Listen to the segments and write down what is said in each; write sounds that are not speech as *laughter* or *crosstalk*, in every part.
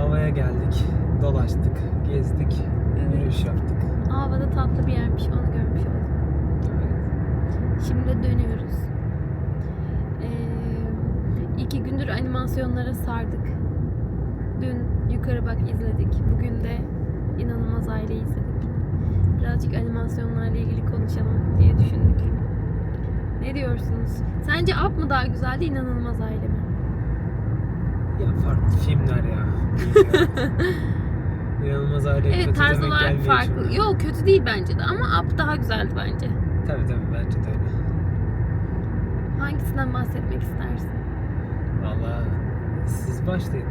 Havaya geldik. Dolaştık, gezdik, Evet. yürüyüş yaptık. Havada tatlı bir yermiş onu görmüş olduk. Şimdi dönüyoruz. Ee, iki gündür animasyonlara sardık. Dün Yukarı Bak izledik. Bugün de İnanılmaz Aile izledik. Birazcık animasyonlarla ilgili konuşalım diye düşündük. Ne diyorsunuz? Sence Up mı daha güzeldi, İnanılmaz Aile mi? Ya farklı filmler ya. *laughs* İnanılmaz aile Evet kötü demek gelmiyor farklı. şimdi. Yok kötü değil bence de ama Up daha güzeldi bence. Tabii tabii bence de öyle. Hangisinden bahsetmek istersin? Valla siz başlayın.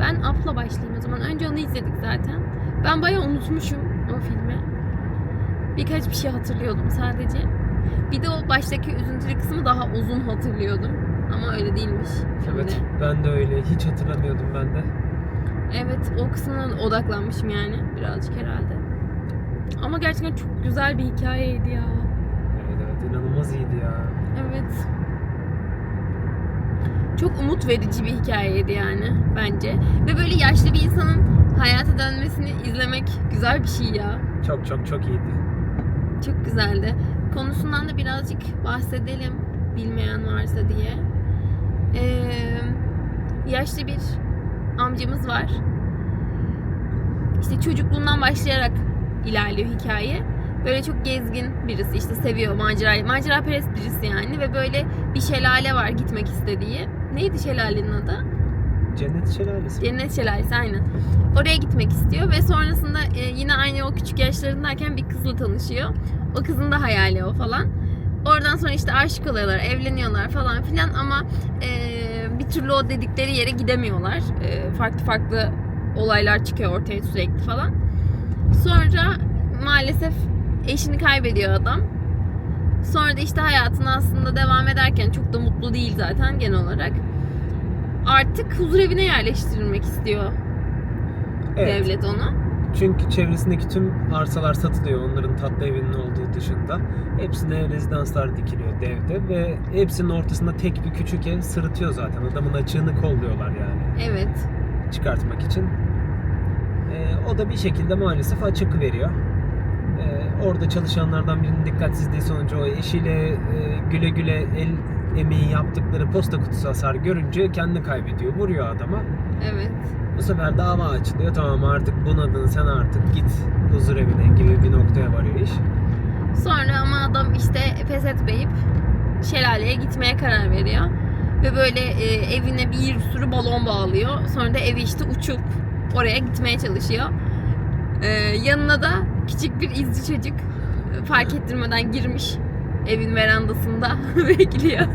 Ben Up'la başlayayım o zaman. Önce onu izledik zaten. Ben bayağı unutmuşum o filmi. Birkaç bir şey hatırlıyordum sadece. Bir de o baştaki üzüntülü kısmı daha uzun hatırlıyordum. Ama öyle değilmiş filmde. Evet ben de öyle. Hiç hatırlamıyordum ben de. Evet o kısmına odaklanmışım yani birazcık herhalde. Ama gerçekten çok güzel bir hikayeydi ya. Evet evet inanılmaz iyiydi ya. Evet. Çok umut verici bir hikayeydi yani bence. Ve böyle yaşlı bir insanın hayata dönmesini izlemek güzel bir şey ya. Çok çok çok iyiydi. Çok güzeldi. Konusundan da birazcık bahsedelim bilmeyen varsa diye. Ee, yaşlı bir amcamız var. İşte çocukluğundan başlayarak ilerliyor hikaye. Böyle çok gezgin birisi işte seviyor macerayı. Macera perest birisi yani ve böyle bir şelale var gitmek istediği. Neydi şelalenin adı? Cennet Şelalesi. Cennet Şelalesi aynen. Oraya gitmek istiyor ve sonrasında e, yine aynı o küçük yaşlarındayken bir kızla tanışıyor. O kızın da hayali o falan. Oradan sonra işte aşık oluyorlar, evleniyorlar falan filan ama e, bir türlü o dedikleri yere gidemiyorlar. E, farklı farklı olaylar çıkıyor ortaya sürekli falan. Sonra maalesef eşini kaybediyor adam. Sonra da işte hayatına aslında devam ederken çok da mutlu değil zaten genel olarak. Artık huzur evine yerleştirilmek istiyor Evet. devlet onu. Çünkü çevresindeki tüm arsalar satılıyor onların tatlı evinin olduğu dışında. Hepsine rezidanslar dikiliyor devde ve hepsinin ortasında tek bir küçük ev sırıtıyor zaten. Adamın açığını kolluyorlar yani Evet. çıkartmak için. Ee, o da bir şekilde maalesef açık veriyor. Ee, orada çalışanlardan birinin dikkatsizliği sonucu o eşiyle e, güle güle el emeği yaptıkları posta kutusu hasar görünce kendini kaybediyor. Vuruyor adama. Evet. Bu sefer dava açılıyor. Tamam artık bunadın sen artık git huzur evine gibi bir noktaya varıyor iş. Sonra ama adam işte pes etmeyip şelaleye gitmeye karar veriyor. Ve böyle e, evine bir sürü balon bağlıyor. Sonra da evi işte uçup oraya gitmeye çalışıyor. E, yanına da küçük bir izci çocuk e, fark ettirmeden girmiş evin verandasında *laughs* bekliyor.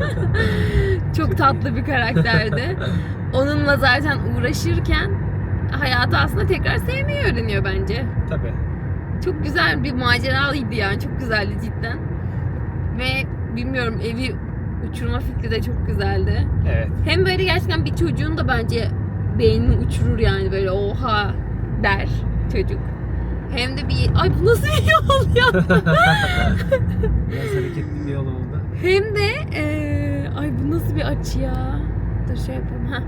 Çok tatlı bir karakterdi. Onunla zaten uğraşırken hayatı aslında tekrar sevmeyi öğreniyor bence. Tabii. Çok güzel bir maceralıydı yani. Çok güzeldi cidden. Ve bilmiyorum evi uçurma fikri de çok güzeldi. Evet. Hem böyle gerçekten bir çocuğun da bence beynini uçurur yani böyle oha der çocuk. Hem de bir ay bu nasıl bir yol ya? *laughs* Biraz hareketli bir yol oldu. Hem de eee, ay bu nasıl bir açı ya? Dur şey yapayım ha.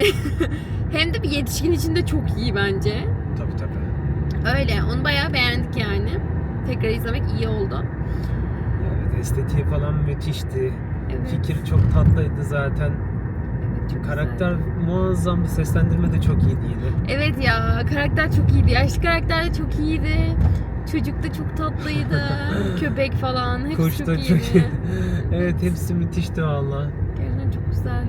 *laughs* Hem de bir yetişkin için de çok iyi bence. Tabii tabii. Öyle. Onu bayağı beğendik yani. Tekrar izlemek iyi oldu. Evet estetiği falan müthişti. Evet. Fikir çok tatlıydı zaten. Çok Karakter muazzam bir seslendirme de çok iyiydi yine. Evet ya karakter çok iyiydi. Yaşlı karakter de çok iyiydi. Çocuk da çok tatlıydı. *laughs* Köpek falan. Hepsi Kuş çok da iyiydi. çok *laughs* evet hepsi müthişti valla. Gerçekten çok güzeldi.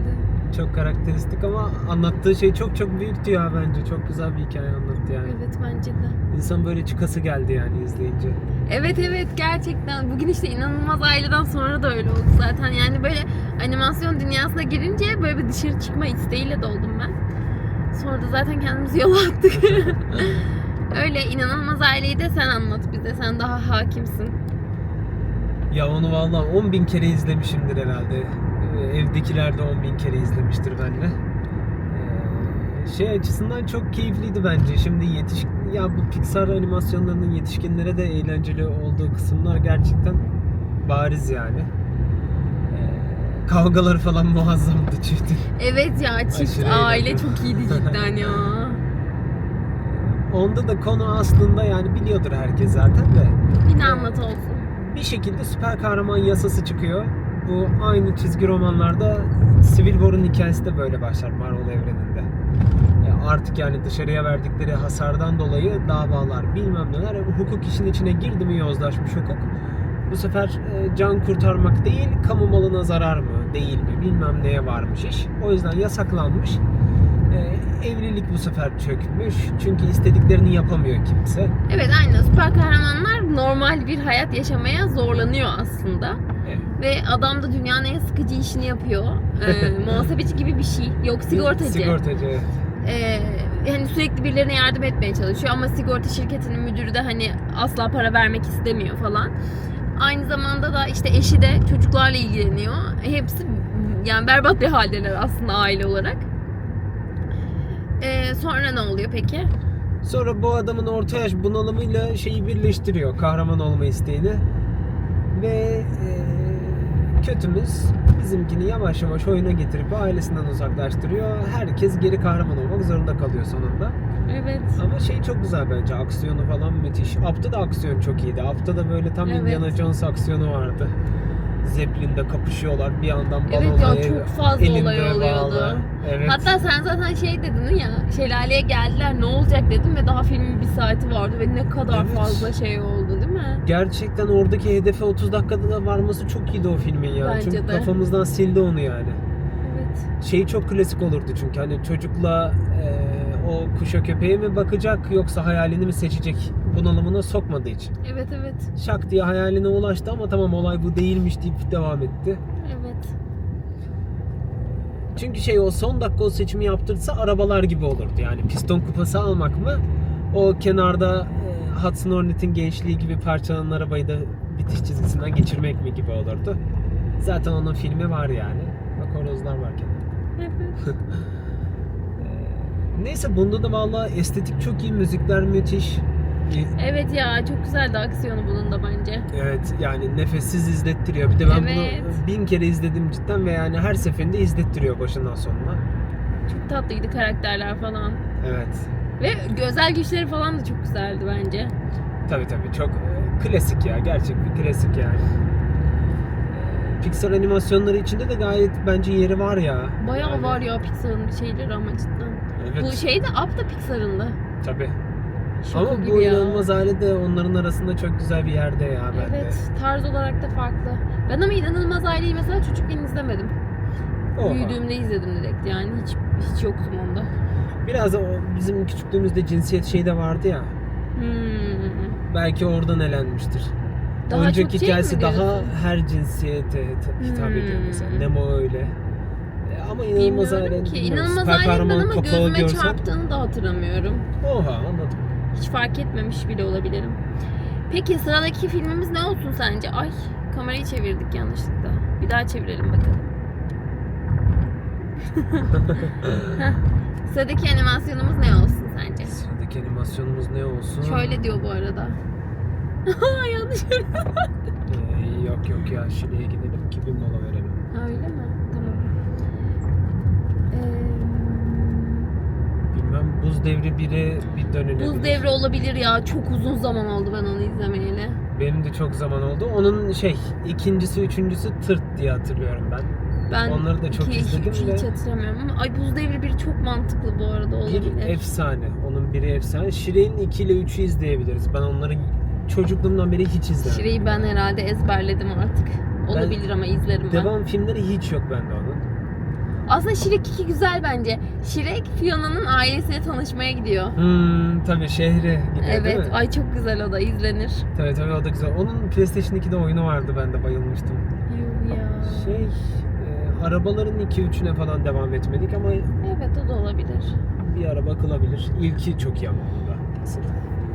Çok karakteristik ama anlattığı şey çok çok büyüktü ya bence. Çok güzel bir hikaye anlattı yani. Evet bence de. İnsan böyle çıkası geldi yani izleyince. Evet evet gerçekten. Bugün işte inanılmaz aileden sonra da öyle oldu zaten. Yani böyle animasyon dünyasına girince böyle bir dışarı çıkma isteğiyle doldum ben. Sonra da zaten kendimizi yola attık. *laughs* öyle inanılmaz aileyi de sen anlat bize. Sen daha hakimsin. Ya onu valla 10 bin kere izlemişimdir herhalde. Ee, Evdekiler de 10 bin kere izlemiştir benle. Ee, Şey açısından çok keyifliydi bence. Şimdi yetiş ya bu Pixar animasyonlarının yetişkinlere de eğlenceli olduğu kısımlar gerçekten bariz yani. Ee, Kavgaları falan muazzamdı çiftin. Evet ya çift Aşırı aile eğlenceli. çok iyiydi cidden ya. Onda da konu aslında yani biliyordur herkes zaten de. Yine anlat olsun. Bir şekilde süper kahraman yasası çıkıyor. Bu aynı çizgi romanlarda Civil War'un hikayesi de böyle başlar Marvel evreninde. E, Artık yani dışarıya verdikleri hasardan dolayı davalar bilmem neler hukuk işin içine girdi mi yozlaşmış hukuk. Bu sefer e, can kurtarmak değil kamu malına zarar mı değil mi bilmem neye varmış iş. O yüzden yasaklanmış. E, evlilik bu sefer çökmüş. Çünkü istediklerini yapamıyor kimse. Evet aynı süper kahramanlar normal bir hayat yaşamaya zorlanıyor aslında. Evet. Ve adam da dünyanın en sıkıcı işini yapıyor. Ee, *laughs* muhasebeci gibi bir şey. Yok sigortacı. Sigortacı evet. Ee, yani sürekli birilerine yardım etmeye çalışıyor ama sigorta şirketinin müdürü de hani asla para vermek istemiyor falan. Aynı zamanda da işte eşi de çocuklarla ilgileniyor. Hepsi yani berbat bir haldeler aslında aile olarak. Ee, sonra ne oluyor peki? Sonra bu adamın orta yaş bunalımıyla şeyi birleştiriyor. Kahraman olma isteğini. Ve e, kötümüz bizimkini yavaş yavaş oyuna getirip ailesinden uzaklaştırıyor. Herkes geri kahraman olmak zorunda kalıyor sonunda. Evet. Ama şey çok güzel bence. Aksiyonu falan müthiş. Up'ta da aksiyon çok iyiydi. Up'ta da böyle tam Evet. Indiana Jones aksiyonu vardı. Zeppelin'de kapışıyorlar. Bir yandan Evet balonla ya, ev- çok fazla elinde olay oluyordu. bağlı. Evet. Hatta sen zaten şey dedin ya, şelaleye geldiler ne olacak dedim ve daha filmin bir saati vardı ve ne kadar Evet. fazla şey oldu değil mi? Gerçekten oradaki hedefe 30 dakikada da varması çok iyiydi o filmin ya. Bence çünkü de. kafamızdan sildi onu yani. Evet. Şey çok klasik olurdu çünkü hani çocukla e, o kuşa köpeğe mi bakacak yoksa hayalini mi seçecek bunalımına sokmadığı için. Evet evet. Şak diye hayaline ulaştı ama tamam olay bu değilmiş deyip devam etti. Evet. Çünkü şey o son dakika o seçimi yaptırsa arabalar gibi olurdu. Yani piston kupası almak mı? O kenarda e, Hudson Hornet'in gençliği gibi parçalanan arabayı da bitiş çizgisinden geçirmek mi gibi olurdu. Zaten onun filmi var yani. Bak horozlar var kenarda. *laughs* Neyse bunda da valla estetik çok iyi, müzikler müthiş. E, Evet ya çok güzeldi aksiyonu bunun da bence. Evet yani nefessiz izlettiriyor. Bir de ben Evet. bunu bin kere izledim cidden ve yani her seferinde izlettiriyor başından sonuna. Çok tatlıydı karakterler falan. Evet. Ve özel güçleri falan da çok güzeldi bence. Tabii tabii çok e, klasik ya. Gerçek bir klasik yani. E, Pixar animasyonları içinde de gayet bence yeri var ya. Bayağı Yani, var ya Pixar'ın şeyleri ama cidden. Evet. Bu şey de Up da Pixar'ın da. Tabii. Şaka Ama bu inanılmaz aile de onların arasında çok güzel bir yerde ya bende. Evet, tarz olarak da farklı. Ben ama inanılmaz aileyi mesela çocukken izlemedim. Oha. Büyüdüğümde izledim direkt yani hiç hiç yoktum onda. Biraz da o bizim küçüklüğümüzde cinsiyet şeyi de vardı ya. Hmm. Belki oradan elenmiştir. Daha çok şey hikayesi mi daha her cinsiyete hitap ediyor mesela. Hmm. Nemo öyle. Ama inanılmaz Bilmiyorum ki. bilmiyorum. İnanılmaz kahraman ama gözüme görsen- çarptığını da hatırlamıyorum. Oha anladım. Hiç fark etmemiş bile olabilirim. Peki sıradaki filmimiz ne olsun sence? Ay kamerayı çevirdik yanlışlıkla. Bir daha çevirelim bakalım. *laughs* Heh. Sıradaki animasyonumuz ne olsun sence? Sıradaki animasyonumuz ne olsun? Şöyle diyor bu arada. *laughs* Yanlış *laughs* Ee, yok yok ya Şile'ye gidelim ki bir mola verelim. Ha, öyle mi? Tamam. Ee, Bilmem buz devri 1'e bir dönülebilir. Buz devri olabilir ya. Çok uzun zaman oldu ben onu izlemeyeli. Benim de çok zaman oldu. Onun şey ikincisi üçüncüsü tırt diye hatırlıyorum ben. Ben Onları da çok iki, izledim üçü ve- hiç hatırlamıyorum ama ay buz devri biri çok mantıklı bu arada olabilir. Bir efsane. Onun biri efsane. Şire'nin 2 ile 3'ü izleyebiliriz. Ben onları çocukluğumdan beri hiç izlemedim. Şire'yi ben herhalde ezberledim artık. Olabilir ama izlerim ben. Devam filmleri hiç yok bende onun. Aslında Şirek 2 güzel bence. Şirek Fiona'nın ailesine tanışmaya gidiyor. Hmm, tabii şehre gidiyor değil Evet. mi? Ay çok güzel o da izlenir. Tabii tabii o da güzel. Onun PlayStation 2'de oyunu vardı ben de bayılmıştım. Yuh ya. Şey, e, arabaların 2-3'üne falan devam etmedik ama Evet o da olabilir. bir ara bakılabilir. İlki çok iyi ama asıl.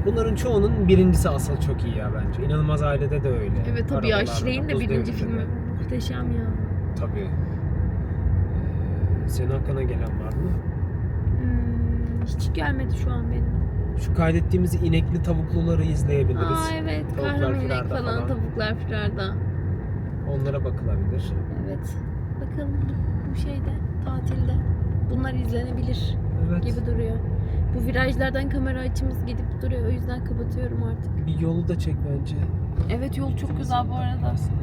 Bunların çoğunun birincisi asıl çok iyi ya bence. İnanılmaz Ailede de öyle. Evet tabii ya Arabalarda, Şirek'in de Buz birinci Devri'nde filmi de. muhteşem ya. Tabii. Senin aklına gelen var mı? Hmm, hiç gelmedi şu an benim. Şu kaydettiğimiz inekli tavukluları izleyebiliriz. Aa evet. Tavuklar Kahraman inek falan, falan, tavuklar firarda. Onlara bakılabilir. Evet. Bakalım bu şeyde, tatilde. Bunlar izlenebilir evet. gibi duruyor. Bu virajlardan kamera açımız gidip duruyor. O yüzden kapatıyorum artık. Bir yolu da çek bence. Evet yol çok güzel bu arada. Aslında.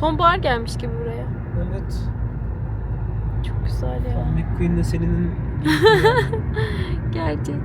Sonbahar gelmiş gibi buraya. Evet. Çok güzel ya. McQueen'le senin *laughs* Gerçekten.